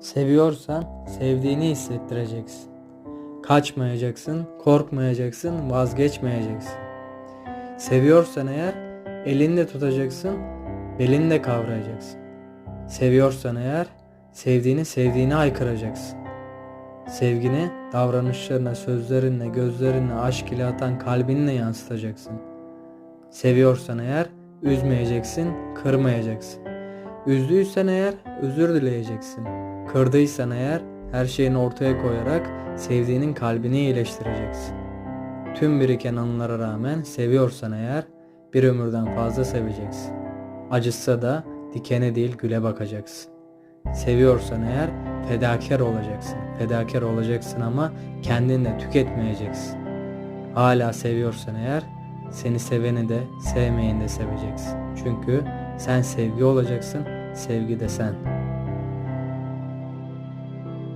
Seviyorsan sevdiğini hissettireceksin. Kaçmayacaksın, korkmayacaksın, vazgeçmeyeceksin. Seviyorsan eğer elinde tutacaksın, belinde kavrayacaksın. Seviyorsan eğer sevdiğini sevdiğini aykıracaksın. Sevgini davranışlarına, sözlerinle, gözlerinle, aşk ile atan kalbinle yansıtacaksın. Seviyorsan eğer üzmeyeceksin, kırmayacaksın. Üzdüysen eğer özür dileyeceksin. Kırdıysan eğer her şeyini ortaya koyarak sevdiğinin kalbini iyileştireceksin. Tüm biriken anılara rağmen seviyorsan eğer bir ömürden fazla seveceksin. Acısa da dikene değil güle bakacaksın. Seviyorsan eğer fedakar olacaksın. Fedakar olacaksın ama kendini de tüketmeyeceksin. Hala seviyorsan eğer seni seveni de sevmeyeni de seveceksin. Çünkü sen sevgi olacaksın, sevgi de sen.